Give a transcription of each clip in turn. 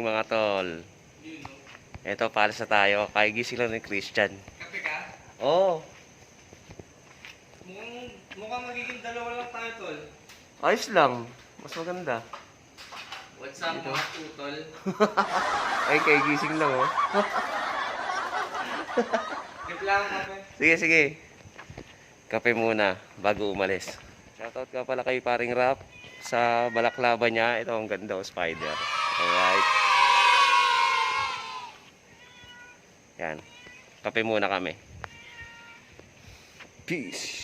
Mga tol. Ito, palas na tayo. Kaya gising lang ni Christian. Kape ka? Oo. Oh, Mukhang, mukhang magiging dalawa lang tayo, tol. ayos lang. Mas maganda. What's up, mga tutol? Ay, kaya gising lang oh. Trip lang kape. Sige, sige. Kape muna bago umalis. Shoutout ka pala kay paring rap sa balaklava niya. Ito ang ganda oh, spider. Alright. Yan. Kape muna kami. Peace.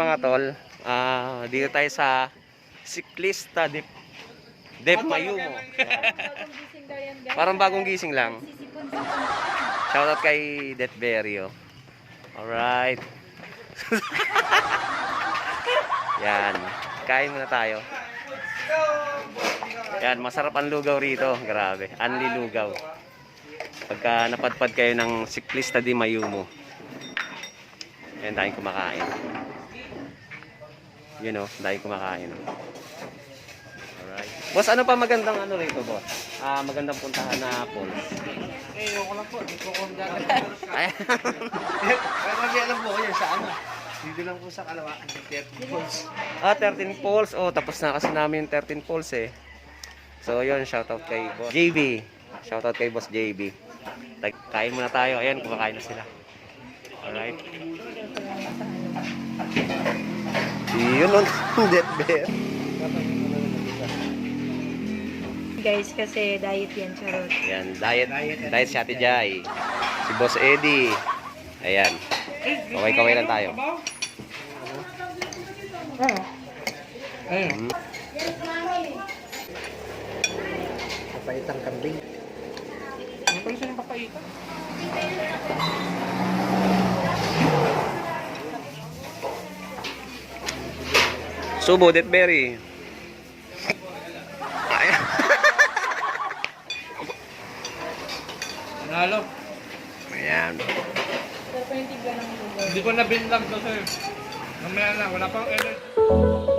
Mga tol. Ah, dito tayo sa Siklista Dip Dip Mayumo. Parang bagong gising lang. Shoutout kay Detberry oh. Alright. Yan. Kain muna tayo. Yan, masarap ang lugaw rito. Grabe. Anli lugaw. Pagka napadpad kayo ng siklista di Mayumo. Yan, dahil kumakain. Yun oh, dahil kumakain. Alright. Boss, ano pa magandang ano rito, boss? Ah, magandang puntahan na falls. Eh, ako lang po. Hindi ko kung gagawin. Ay. Pero hindi alam po ko yun sa ano. Dito lang po sa kalawaan. 30 volts. Ah, 13 poles. Oh, tapos na kasi namin yung 13 poles eh. So, yun, shoutout kay Boss JB. Shoutout kay Boss JB. Kain muna tayo. Ayan, kumakain na sila. Alright. Yun, on. Dead bear. Guys, kasi diet yan, charot. Ayan, diet. Diet si Ate Jai. Si Boss Eddie. Ayan. Kaway-kaway lang tayo. Ayun. Hmm. Papaitang kambing. Ano pala siya ng papaitan? Subo, Dead Berry. Nalo. Ayan. Hindi ko na binlog to sir. Mamaya na. Wala pang energy.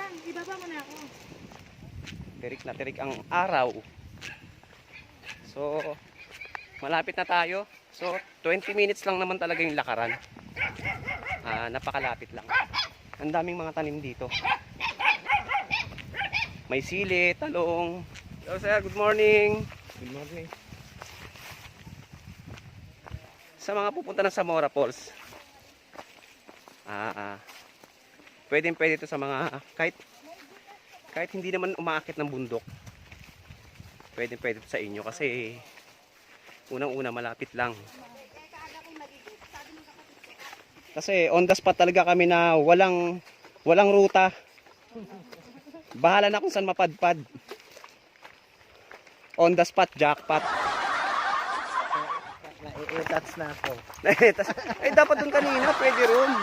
Ay, hindi na pa. Ibaba mo na ako. Tirik na tirik ang araw. So, malapit na tayo. So, 20 minutes lang naman talaga yung lakaran. Ah, napakalapit lang. Ang daming mga tanim dito. May sili, talong. Hello sir, good morning. Good morning. Sa mga pupunta ng Zamora Falls. Ah, ah. Pwedeng pwede ito sa mga kahit kahit hindi naman umaakit ng bundok. Pwede pwede ito sa inyo kasi unang-una malapit lang. Kasi on the spot talaga kami na walang walang ruta. Bahala na kung saan mapadpad. On the spot jackpot. Na-i-touch na ako. Tas- eh, dapat doon kanina, pwede ron.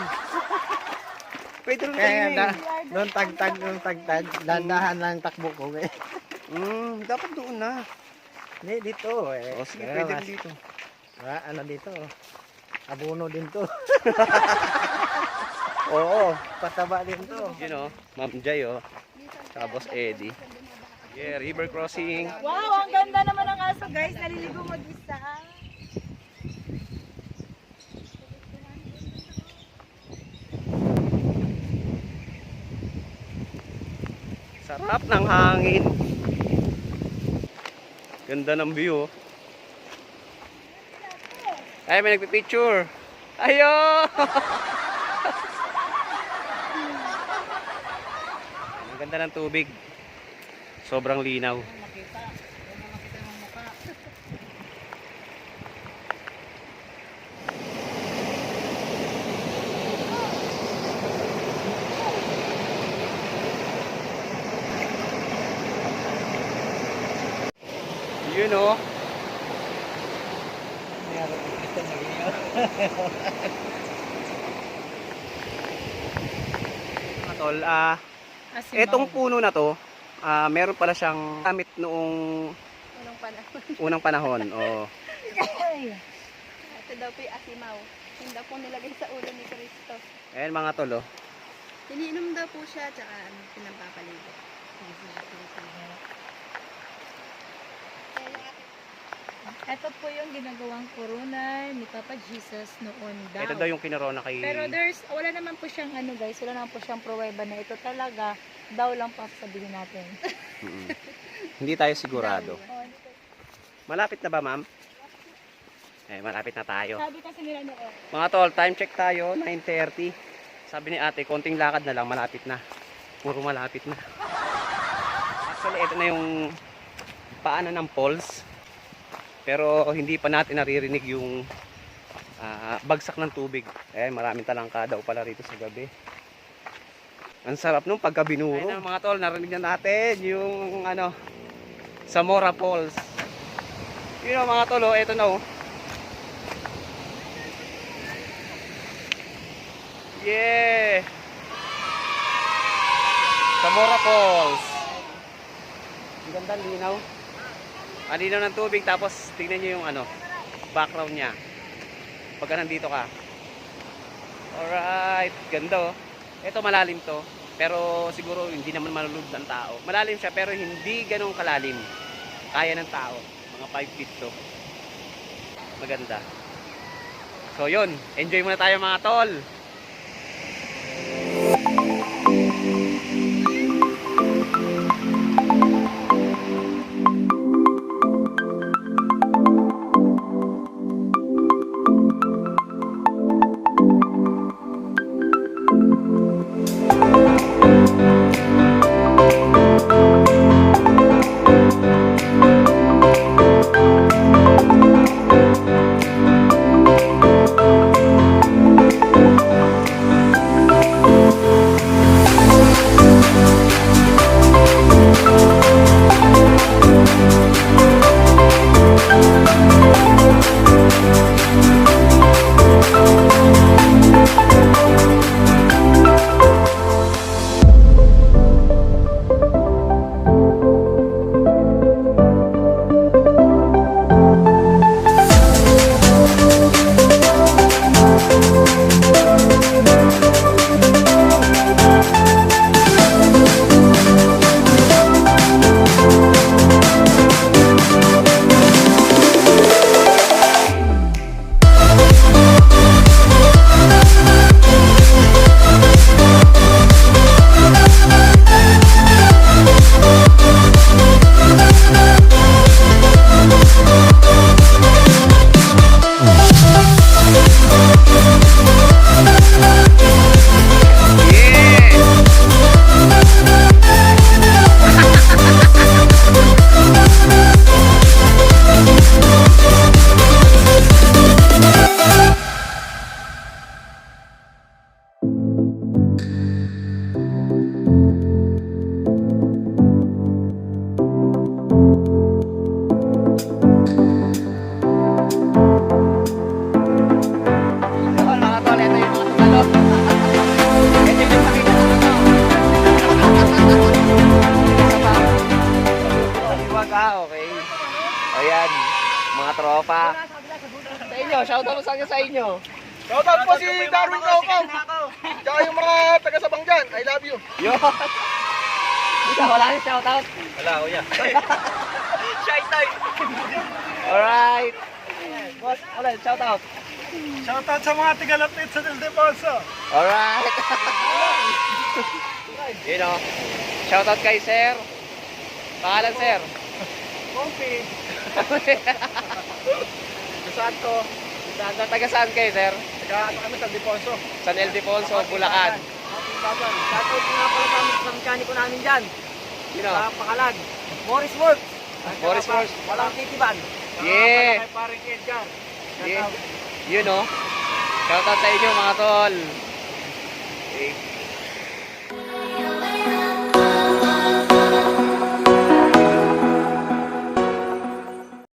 Pwede ron Kaya na, eh. nung tagtag, nung tagtag, dandahan lang takbo ko eh. Mm, dapat doon na. Hindi, dito eh. O sige, Kaya pwede mas- rin dito. Ah, ano dito? Abono din to. Oo. Pataba din to. You know, Ma'am Jay, oh. Boss Eddie. Yeah, river crossing. Wow, ang ganda naman ng aso guys. Naliligo mag-isa. Sarap ng hangin. Ganda ng view, oh. Ay, may nagpipicture. Ayo! Ang ganda ng tubig. Sobrang linaw. Yun oh. Meron dito mag-ingat. Mga tol, ah, etong puno na to, ah, meron pala siyang gamit noong Unang panahon. unang panahon. Oh. Ito daw po yung asimaw. Yung daw po nilagay sa ulo ni Cristo. Ayan mga tol, oh. Iniinom daw po siya, tsaka ano, pinampapaligo. Ito po yung ginagawang corona ni Papa Jesus noon daw. Ito daw yung kinarona kay... Pero there's, wala naman po siyang ano guys, wala naman po siyang pruweba na ito talaga daw lang po sabihin natin. Mm-mm. Hindi tayo sigurado. Malapit na ba, ma'am? Eh, malapit na tayo. Sabi kasi nila noon, Mga tol, time check tayo, 9.30. Sabi ni ate, konting lakad na lang, malapit na. Puro malapit na. Actually, ito na yung paanan ng falls. Pero hindi pa natin naririnig yung ah, bagsak ng tubig. Eh, maraming talangka daw pala rito sa gabi. Ang sarap nung pagka binuro. Ayun na, mga tol, narinig na natin yung ano, Zamora Falls. Yun know, mga tol, oh, ito na oh. Yeah! Zamora Falls. Ang ganda linaw. Ang linaw ng tubig tapos tingnan nyo yung ano, background niya. Pagka nandito ka. Alright, ganda oh. Ito malalim to. Pero siguro hindi naman malulod ng tao. Malalim siya pero hindi ganong kalalim. Kaya ng tao. Mga 5 feet to. Maganda. So yun, enjoy muna tayo mga tol. Mo sa inyo sa inyo. Shoutout po si Darwin Kaukong. Tsaka yung mga taga-sabang dyan. I love you. Yo. Ikaw, wala kang shoutout. Wala, kuya. Shy time. Alright. Boss, wala, shoutout. Shoutout sa mga tigalapit sa Del Defonso. Alright. you know, shoutout kay sir. Pangalan sir. Pompi. Saan to? Taga, saan kayo sir? Taga ano kami sa Defonso. San Ildefonso, Bulacan. Shoutout nga pala sa, sa mekaniko namin dyan. You know, Pakalag. Morris Works. Morris Works. Walang titiban. Yeah. Kay paring Edgar. Yeah. You know, shoutout sa inyo mga tol. Okay.